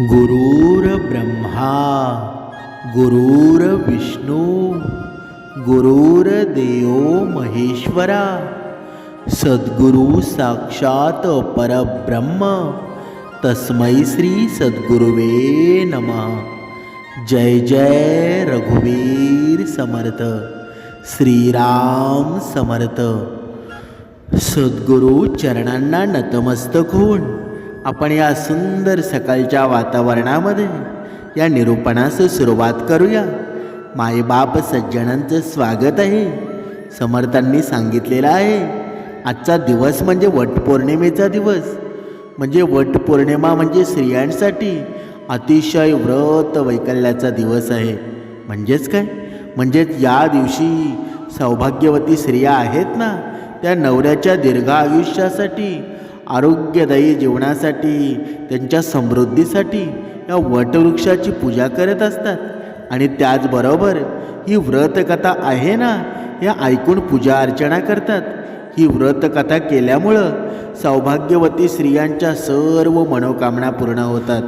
गुरुर्ब्रह्मा गुरुर्विष्णू गुरुर्देव महेश्वरा सद्गुरु साक्षात परब्रह्म तस्मै श्री सद्गुरुवे नमः। जय जय रघुवीर समर्थ श्रीराम समर्थ। सद्गुरू चरणांना नतमस्तक होऊन आपण या सुंदर सकाळच्या वातावरणामध्ये या निरूपणास सुरुवात करूया. मायबाप सज्जनांचं स्वागत आहे. समर्थांनी सांगितलेलं आहे आजचा दिवस म्हणजे वटपौर्णिमेचा दिवस. म्हणजे वटपौर्णिमा म्हणजे स्त्रियांसाठी अतिशय व्रत वैकल्याचा दिवस आहे. म्हणजेच काय? म्हणजेच या दिवशी सौभाग्यवती स्त्रिया आहेत ना त्या नवऱ्याच्या दीर्घ आयुष्यासाठी आरोग्यदायी जीवनासाठी त्यांच्या समृद्धीसाठी या वटवृक्षाची पूजा करत असतात. आणि त्याचबरोबर ही व्रतकथा आहे ना या ऐकून पूजा अर्चना करतात. ही व्रतकथा केल्यामुळं सौभाग्यवती स्त्रियांच्या सर्व मनोकामना पूर्ण होतात.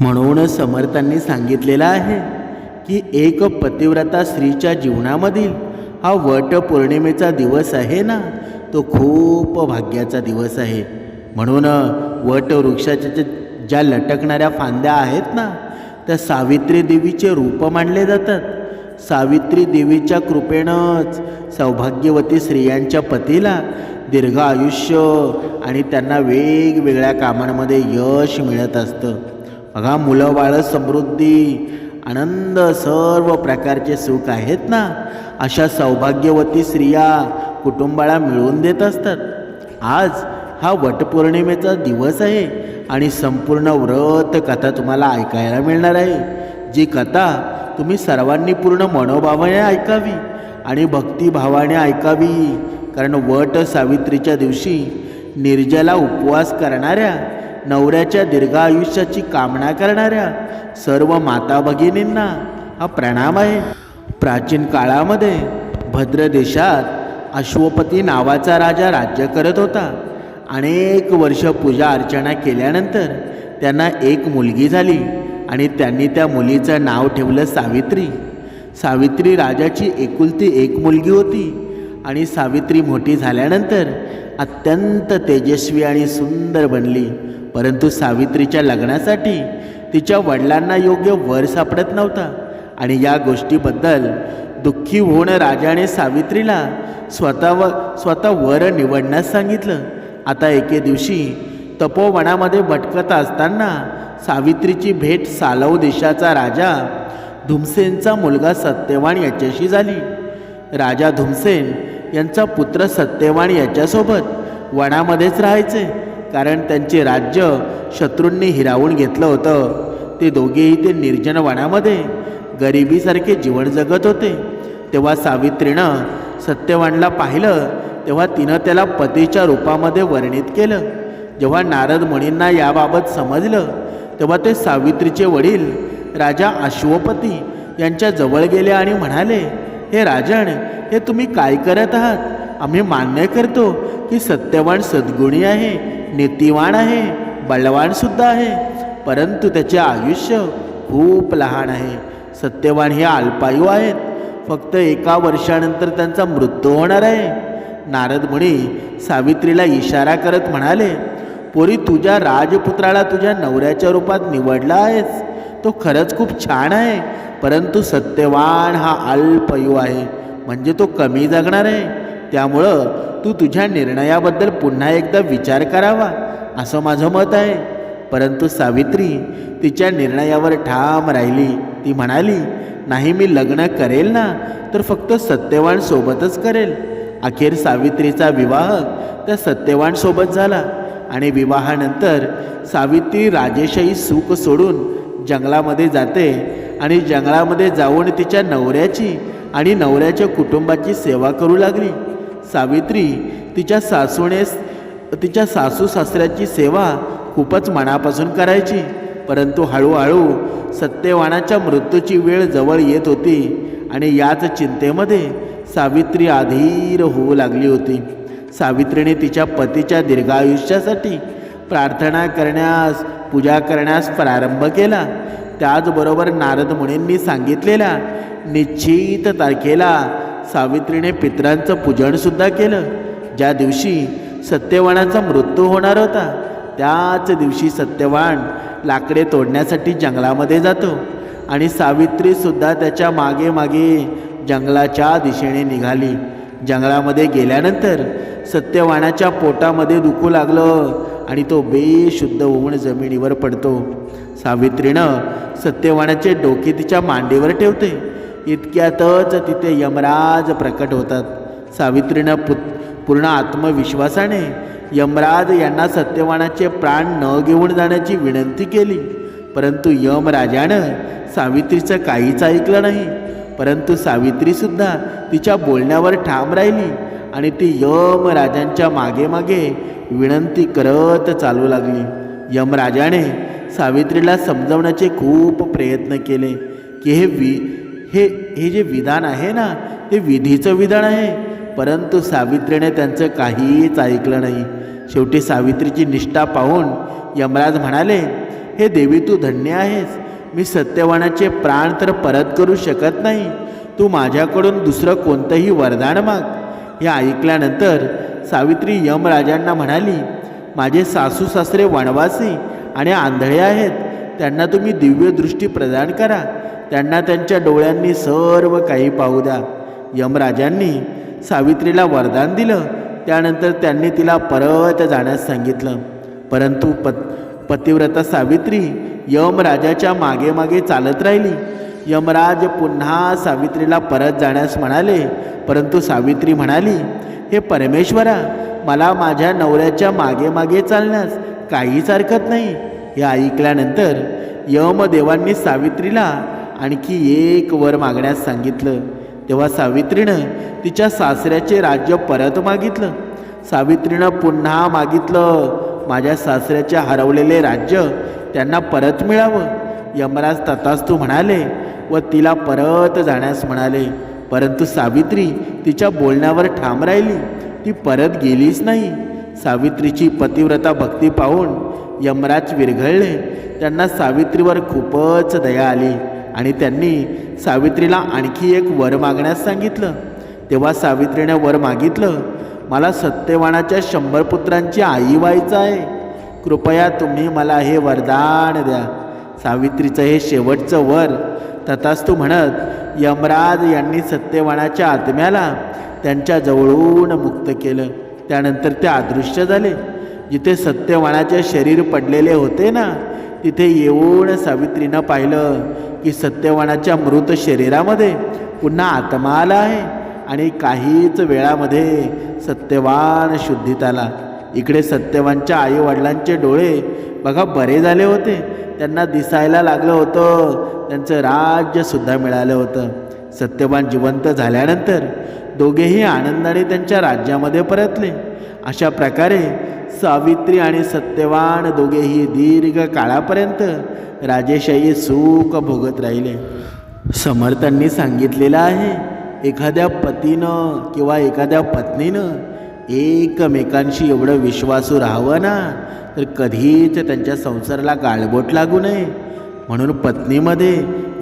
म्हणून समर्थांनी सांगितलेलं आहे की एक पतिव्रता स्त्रीच्या जीवनामधील हा वट पौर्णिमेचा दिवस आहे ना तो खूप भाग्याचा दिवस आहे. म्हणून वटवृक्षाच्या ज्या- ज्या लटकणाऱ्या फांद्या आहेत ना त्या सावित्री देवीचे रूप मानले जातात. सावित्री देवीच्या कृपेनंच सौभाग्यवती स्त्रियांच्या पतीला दीर्घ आयुष्य आणि त्यांना वेगवेगळ्या कामांमध्ये यश मिळत असतं. बघा मुलं बाळं समृद्धी आनंद सर्व प्रकारचे सुख आहेत ना अशा सौभाग्यवती स्त्रिया कुटुंबाला मिळवून देत असतात. आज हा वटपौर्णिमेचा दिवस आहे आणि संपूर्ण व्रत कथा तुम्हाला ऐकायला मिळणार आहे. जी कथा तुम्ही सर्वांनी पूर्ण मनोभावाने ऐकावी आणि भक्तिभावाने ऐकावी. कारण वट सावित्रीच्या दिवशी निर्जला उपवास करणाऱ्या नवऱ्याच्या दीर्घ आयुष्याची कामना करणाऱ्या सर्व माता भगिनींना हा प्रणाम आहे. प्राचीन काळामध्ये भद्र देशात अश्वपती नावाचा राजा राज्य करत होता. अनेक वर्ष पूजा अर्चना केल्यानंतर त्यांना एक मुलगी झाली आणि त्यांनी त्या मुलीचं नाव ठेवलं सावित्री. सावित्री राजाची एकुलती एक मुलगी होती आणि सावित्री मोठी झाल्यानंतर अत्यंत तेजस्वी आणि सुंदर बनली. परंतु सावित्रीच्या लग्नासाठी तिच्या वडिलांना योग्य वर सापडत नव्हता आणि या गोष्टीबद्दल दुःखी होऊन राजाने सावित्रीला स्वतः व स्वतः वर निवडण्यास सांगितलं. आता एके दिवशी तपोवनामध्ये भटकत असताना सावित्रीची भेट सालव देशाचा राजा धुमसेनचा मुलगा सत्यवान याच्याशी झाली. राजा धुमसेन यांचा पुत्र सत्यवान याच्यासोबत वनामध्येच राहायचे कारण त्यांचे राज्य शत्रूंनी हिरावून घेतलं होतं. ते दोघेही ते निर्जन वनामध्ये गरिबीसारखे जीवन जगत होते. तेव्हा सावित्रीनं सत्यवानला पाहिलं तेव्हा तिनं त्याला पतीच्या रूपामध्ये वर्णित केलं. जेव्हा नारद मुनींना याबाबत समजलं तेव्हा ते सावित्रीचे वडील राजा अश्वपती यांच्या जवळ गेले आणि म्हणाले हे राजण हे तुम्ही काय करत आहात? आम्ही मान्य करतो की सत्यवान सद्गुणी आहे नीतिवान आहे बलवानसुद्धा आहे परंतु त्याचे आयुष्य खूप लहान आहे. सत्यवान हे अल्पायू आहेत. फक्त एका वर्षानंतर त्यांचा मृत्यू होणार आहे. नारद मुनी सावित्रीला इशारा करत म्हणाले पोरी तुझ्या राजपुत्राला तुझ्या नवऱ्याच्या रूपात निवडला आहेस. तो खरंच खूप छान आहे परंतु सत्यवान हा अल्पयू आहे. म्हणजे तो कमी जगणार आहे. त्यामुळं तू तुझ्या निर्णयाबद्दल पुन्हा एकदा विचार करावा असं माझं मत आहे. परंतु सावित्री तिच्या निर्णयावर ठाम राहिली. ती म्हणाली नाही मी लग्न करेल ना तर फक्त सत्यवान सोबतच करेल. अखेर सावित्रीचा विवाह त्या सत्यवानसोबत झाला. आणि विवाहानंतर सावित्री राजेशाही सुख सोडून जंगलामध्ये जाते आणि जंगलामध्ये जाऊन तिच्या नवऱ्याची आणि नवऱ्याच्या कुटुंबाची सेवा करू लागली. सावित्री तिच्या सासूने तिच्या सासू सासऱ्याची सेवा खूपच मनापासून करायची. परंतु हळूहळू सत्यवानाच्या मृत्यूची वेळ जवळ येत होती आणि याच चिंतेमध्ये सावित्री अधीर होऊ लागली होती. सावित्रीने तिच्या पतीच्या दीर्घायुष्यासाठी प्रार्थना करण्यास पूजा करण्यास प्रारंभ केला. त्याचबरोबर नारद मुनींनी सांगितलेल्या निश्चित तारखेला सावित्रीने पित्रांचं पूजनसुद्धा केलं. ज्या दिवशी सत्यवानाचा मृत्यू होणार होता त्याच दिवशी सत्यवान लाकडे तोडण्यासाठी जंगलामध्ये जातो आणि सावित्रीसुद्धा त्याच्यामागे मागे जंगलाच्या दिशेने निघाली. जंगलामध्ये गेल्यानंतर सत्यवानाच्या पोटामध्ये दुखू लागलं आणि तो बेशुद्ध होऊन जमिनीवर पडतो. सावित्रीनं सत्यवानाचे डोके तिच्या मांडीवर ठेवते. इतक्यातच तिथे यमराज प्रकट होतात. सावित्रीनं पुत पूर्ण आत्मविश्वासाने यमराज यांना सत्यवानाचे प्राण न घेऊन जाण्याची विनंती केली. परंतु यमराजानं सावित्रीचं काहीच ऐकलं नाही. परंतु सावित्रीसुद्धा तिच्या बोलण्यावर ठाम राहिली आणि ती यमराजांच्या मागे मागे विनंती करत चालू लागली. यमराजाने सावित्रीला समजवण्याचे खूप प्रयत्न केले की हे वि हे हे जे विधान आहे ना ते विधीचं विधान आहे. परंतु सावित्रीने त्यांचं काहीच ऐकलं नाही. शेवटी सावित्रीची निष्ठा पाहून यमराज म्हणाले हे देवी तू धन्य आहेस. मी सत्यवानाचे प्राण तर परत करू शकत नाही. तू माझ्याकडून दुसरं कोणतंही वरदान माग. हे ऐकल्यानंतर सावित्री यमराजांना म्हणाली माझे सासू सासरे वनवासी आणि आंधळे आहेत. त्यांना तुम्ही दिव्यदृष्टी प्रदान करा. त्यांना त्यांच्या डोळ्यांनी सर्व काही पाहू द्या. यमराजांनी सावित्रीला वरदान दिलं. त्यानंतर त्यांनी तिला परत जाण्यास सांगितलं. परंतु पत पतिव्रता सावित्री यमराजाच्या मागे मागे चालत राहिली. यमराज पुन्हा सावित्रीला परत जाण्यास म्हणाले परंतु सावित्री म्हणाली हे परमेश्वरा मला माझ्या नवऱ्याच्या मागे मागे चालण्यास काहीच हरकत नाही. हे ऐकल्यानंतर यमदेवांनी सावित्रीला आणखी एक वर मागण्यास सांगितलं. तेव्हा सावित्रीनं तिच्या सासऱ्याचे राज्य परत मागितलं. सावित्रीनं पुन्हा मागितलं माझ्या सासऱ्याचे हरवलेले राज्य त्यांना परत मिळावं. यमराज तथास्तू म्हणाले व तिला परत जाण्यास म्हणाले. परंतु सावित्री तिच्या बोलण्यावर ठाम राहिली. ती परत गेलीच नाही. सावित्रीची पतिव्रता भक्ती पाहून यमराज विरघळले. त्यांना सावित्रीवर खूपच दया आली आणि त्यांनी सावित्रीला आणखी एक वर मागण्यास सांगितलं. तेव्हा सावित्रीने वर मागितलं मला सत्यवानाच्या शंभर पुत्रांची आई व्हायचं आहे. कृपया तुम्ही मला हे वरदान द्या. सावित्रीचं हे शेवटचं वर. तथास्तू म्हणत यमराज यांनी सत्यवानाच्या आत्म्याला त्यांच्या जवळून मुक्त केलं. त्यानंतर ते अदृश्य झाले. जिथे सत्यवानाचे शरीर पडलेले होते ना तिथे येऊन सावित्रीनं पाहिलं की सत्यवानाच्या मृत शरीरामध्ये पुन्हा आत्मा आला आहे. आणि काहीच वेळामध्ये सत्यवान शुद्धीत आला इकडे सत्यवानच्या आईवडिलांचे डोळे बघा बरे झाले होते. त्यांना दिसायला लागलं होतं. त्यांचं राज्यसुद्धा मिळालं होतं. सत्यवान जिवंत झाल्यानंतर दोघेही आनंदाने त्यांच्या राज्यामध्ये परतले. अशा प्रकारे सावित्री आणि सत्यवान दोघेही दीर्घ काळापर्यंत राजेशाही सुख भोगत राहिले. समर्थांनी सांगितलेलं आहे एखाद्या पतीनं किंवा एखाद्या पत्नीनं एकमेकांशी एवढं विश्वासू राहावं ना तर कधीच त्यांच्या संसाराला गाळबोट लागू नये. म्हणून पत्नीमध्ये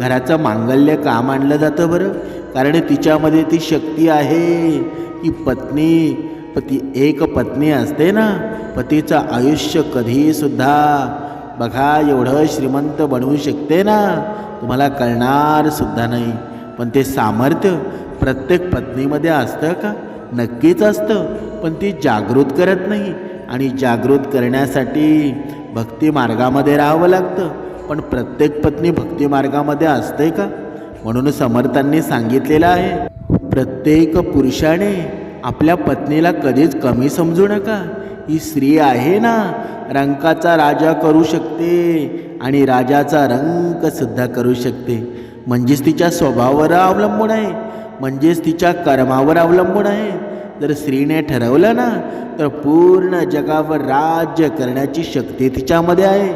घराचं मांगल्य काम आणलं जातं बरं. कारण तिच्यामध्ये ती शक्ती आहे की पत्नी पती एक पत्नी असते ना पतीचं आयुष्य कधीसुद्धा बघा एवढं श्रीमंत बनवू शकते ना तुम्हाला कळणार सुद्धा नाही. पण ते सामर्थ्य प्रत्येक पत्नीमध्ये असतं का? नक्कीच असतं. पण ती जागृत करत नाही. आणि जागृत करण्यासाठी भक्ती मार्गामध्ये राहावं लागतं. पण प्रत्येक पत्नी भक्ती मार्गामध्ये असते का? म्हणून समर्थांनी सांगितलेलं आहे प्रत्येक पुरुषाने आपल्या पत्नीला कधीच कमी समजू नका. ही स्त्री आहे ना रंकाचा राजा करू शकते आणि राजाचा रंग सुद्धा करू शकते. म्हणजेच तिच्या स्वभावावर अवलंबून आहे. म्हणजेच तिच्या कर्मावर अवलंबून आहे. जर स्त्रीने ठरवलं ना तर पूर्ण जगावर राज्य करण्याची शक्ती तिच्यामध्ये आहे.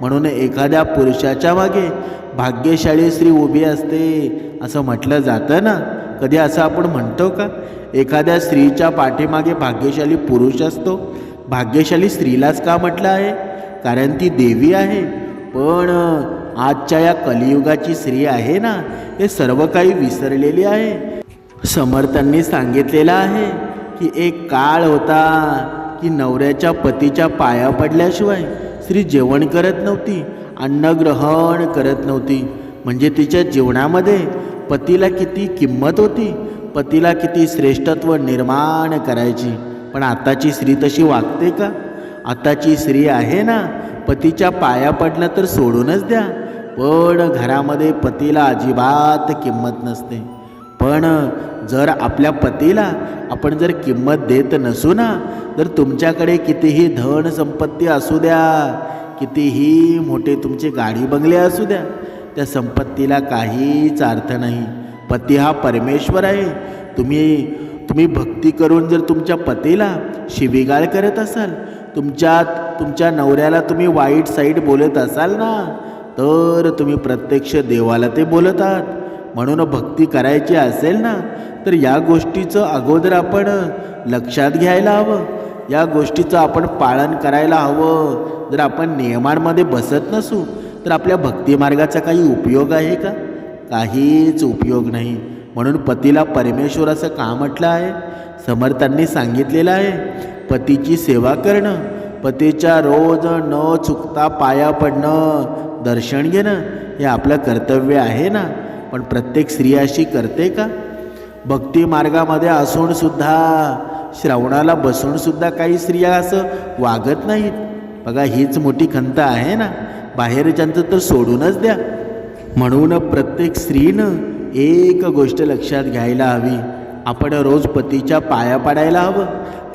म्हणून एखाद्या पुरुषाच्या मागे भाग्यशाली स्त्री उभी असते असं म्हटलं जातं ना. कधी असं आपण म्हणतो का? एखाद्या स्त्रीच्या पाठीमागे भाग्यशाली पुरुष असतो. भाग्यशाली स्त्रीलाच का म्हटलं आहे? कारण ती देवी आहे. पण आजच्या या कलियुगाची स्त्री आहे ना हे सर्व काही विसरलेली आहे. समर्थांनी सांगितलेलं आहे की एक काळ होता की नवऱ्याच्या पतीच्या पाया पडल्याशिवाय स्त्री जेवण करत नव्हती अन्न ग्रहण करत नव्हती. म्हणजे तिच्या जीवनामध्ये पतीला किती किंमत होती पतीला किती श्रेष्ठत्व निर्माण करायची. पण आताची स्त्री तशी वागते का? आताची स्त्री आहे ना पतीच्या पाया पडलं तर सोडूनच द्या. पण घरामध्ये पतीला अजिबात किंमत नसते. पण जर आपल्या पतीला आपण जर किंमत देत नसू ना तर तुमच्याकडे कितीही धन संपत्ती असू द्या कितीही मोठे तुमचे गाडी बंगले असू द्या त्या संपत्तीला काहीच अर्थ नाही. पती हा परमेश्वर आहे. तुम्ही तुम्ही भक्ती करून जर तुमच्या पतीला शिवीगाळ करत असाल तुमच्या तुमच्या नवऱ्याला तुम्ही वाईट साईड बोलत असाल ना तर तुम्ही प्रत्यक्ष देवाला ते बोलत आहात म्हणून भक्ती करायची असेल ना तर या गोष्टीचं अगोदर आपण लक्षात घ्यायला हवं. या गोष्टीचं आपण पालन करायला हवं. जर आपण नियमांमध्ये बसत नसू तर आपल्या भक्तिमार्गाचा काही उपयोग आहे का? काहीच उपयोग नाही. म्हणून पतीला परमेश्वर असं का म्हटलं आहे? समर्थांनी सांगितलेलं आहे. पतीची सेवा करणं पतीच्या रोज न चुकता पाया पडणं दर्शन घेणं हे आपलं कर्तव्य आहे ना? पण प्रत्येक स्त्री अशी करते का? भक्ती मार्गामध्ये असूनसुद्धा श्रवणाला बसूनसुद्धा काही स्त्रिया असं वागत नाहीत. बघा हीच मोठी खंत आहे ना? बाहेरच्यांचं तर सोडूनच द्या. म्हणून प्रत्येक स्त्रीनं एक गोष्ट लक्षात घ्यायला हवी. आपण रोज पतीच्या पाया पडायला हवं.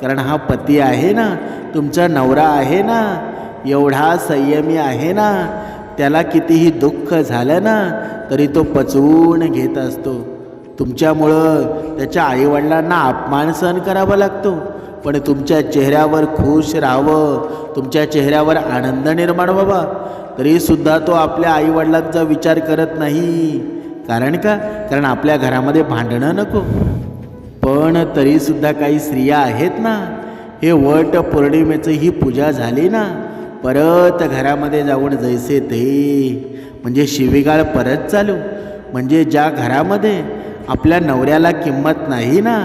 कारण हा पती आहे ना? तुमचा नवरा आहे ना? एवढा संयमी आहे ना? त्याला कितीही दुःख झालं ना तरी तो पचवून घेत असतो. तुमच्यामुळं त्याच्या आईवडिलांना अपमान सहन करावा लागतो. पण तुमच्या चेहऱ्यावर खुश राहावं तुमच्या चेहऱ्यावर आनंद निर्माण व्हावा. तरीसुद्धा तो आपल्या आईवडिलांचा विचार करत नाही. कारण का? कारण आपल्या घरामध्ये भांडणं नको. पण तरीसुद्धा काही स्त्रिया आहेत ना हे वट पौर्णिमेचं ही पूजा झाली ना परत घरामध्ये जाऊन जैसे ते. म्हणजे शिवीगाळ परत चालू. म्हणजे ज्या घरामध्ये आपल्या नवऱ्याला किंमत नाही ना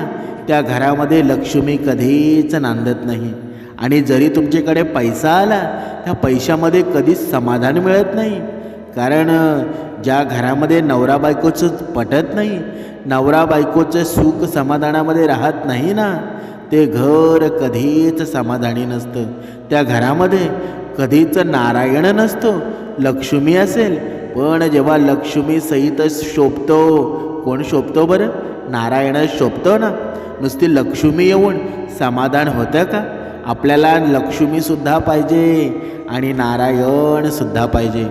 त्या घरामध्ये लक्ष्मी कधीच नांदत नाही. आणि जरी तुमच्याकडे पैसा आला त्या पैशामध्ये कधीच समाधान मिळत नाही. कारण ज्या घरामध्ये नवरा बायकोचं पटत नाही नवरा बायकोचं सुख समाधानामध्ये राहत नाही ना ते घर कधीच समाधानी नसतं. त्या घरामध्ये कधीच नारायण नसतो. लक्ष्मी असेल पण जेव्हा लक्ष्मी सहित शोभतो कोण शोभतो बरं? नारायण शोभतो ना? नुसती लक्ष्मी येऊन समाधान होतं का? आपल्याला लक्ष्मीसुद्धा पाहिजे आणि नारायणसुद्धा पाहिजे.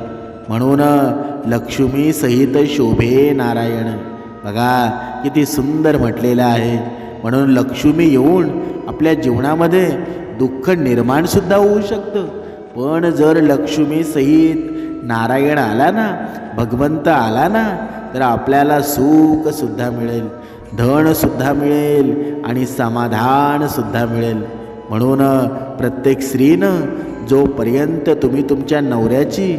म्हणून लक्ष्मी सहित शोभे नारायण. बघा किती सुंदर म्हटलेलं आहे. म्हणून लक्ष्मी येऊन आपल्या जीवनामध्ये दुःख निर्माणसुद्धा होऊ शकतं. पण जर लक्ष्मी सहित नारायण आला ना भगवंत आला ना तर आपल्याला सुखसुद्धा मिळेल धनसुद्धा मिळेल आणि समाधानसुद्धा मिळेल. म्हणून प्रत्येक स्त्रीनं जोपर्यंत तुम्ही तुमच्या नवऱ्याची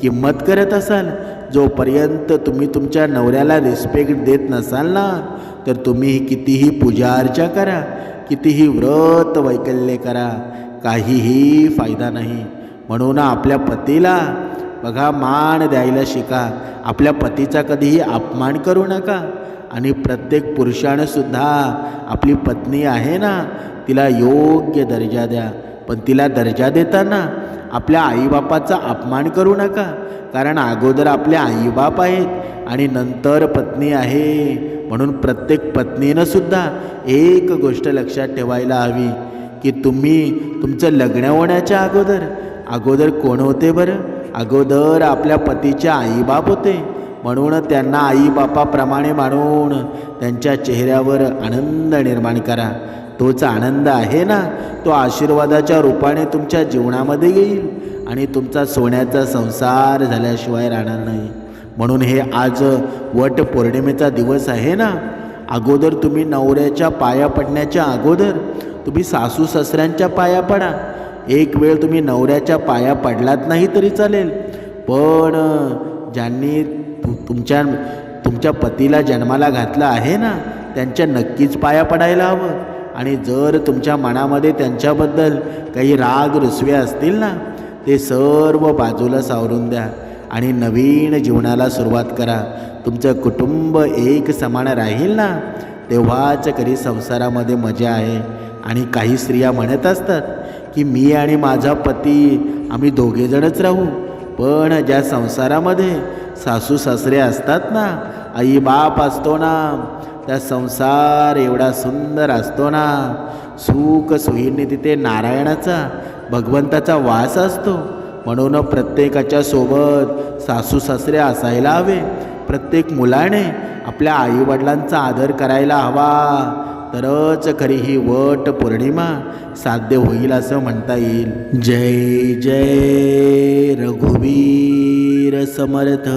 किंमत करत असाल जोपर्यंत तुम्ही तुमच्या नवऱ्याला रिस्पेक्ट देत नसाल ना तर तुम्ही कितीही पूजा अर्चा करा कितीही व्रत वैकल्य करा काहीही फायदा नाही. म्हणून आपल्या पतीला बघा मान द्यायला शिका. आपल्या पतीचा कधीही अपमान करू नका. आणि प्रत्येक पुरुषानंसुद्धा आपली पत्नी आहे ना तिला योग्य दर्जा द्या. पण तिला दर्जा देताना आपल्या आईबापाचा अपमान करू नका. कारण अगोदर आपले आईबाप आहेत आणि नंतर पत्नी आहे. म्हणून प्रत्येक पत्नीनं सुद्धा एक गोष्ट लक्षात ठेवायला हवी की तुम्ही तुमचं लग्न होण्याच्या अगोदर अगोदर कोण होते बरं? अगोदर आपल्या पतीच्या आईबाप होते. म्हणून त्यांना आईबापाप्रमाणे मानून त्यांच्या चेहऱ्यावर आनंद निर्माण करा. तोच आनंद आहे ना? तो आशीर्वादाच्या रूपाने तुमच्या जीवनामध्ये येईल आणि तुमचा सोन्याचा संसार झाल्याशिवाय राहणार नाही. म्हणून हे आज वट पौर्णिमेचा दिवस आहे ना? अगोदर तुम्ही नवऱ्याच्या पाया पडण्याच्या अगोदर तुम्ही सासू सासऱ्यांच्या पाया पडा. एक वेळ तुम्ही नवऱ्याच्या पाया पडलात नाही तरी चालेल. पण ज्यांनी तुमच्या तुमच्या पतीला जन्माला घातलं आहे ना त्यांच्या नक्कीच पाया पडायला हवं. आणि जर तुमच्या मनामध्ये त्यांच्याबद्दल काही राग रुसवे असतील ना ते सर्व बाजूला सावरून द्या आणि नवीन जीवनाला सुरुवात करा. तुमचं कुटुंब एक समान राहील ना तेव्हाच कधी संसारामध्ये मजा आहे. आणि काही स्त्रिया म्हणत असतात की मी आणि माझा पती आम्ही दोघेजणच राहू. पण ज्या संसारामध्ये सासू सासरे असतात ना आई बाप असतो ना त्या संसार एवढा सुंदर असतो ना सुख सोयीने तिथे नारायणाचा भगवंताचा वास असतो. म्हणून प्रत्येकाच्या सोबत सासू सासरे असायला हवे. प्रत्येक मुलाने आपल्या आईवडिलांचा आदर करायला हवा. तरच खरी ही वट पौर्णिमा साध्य होईल असं म्हणता येईल. जय जय रघुवीर समर्थ.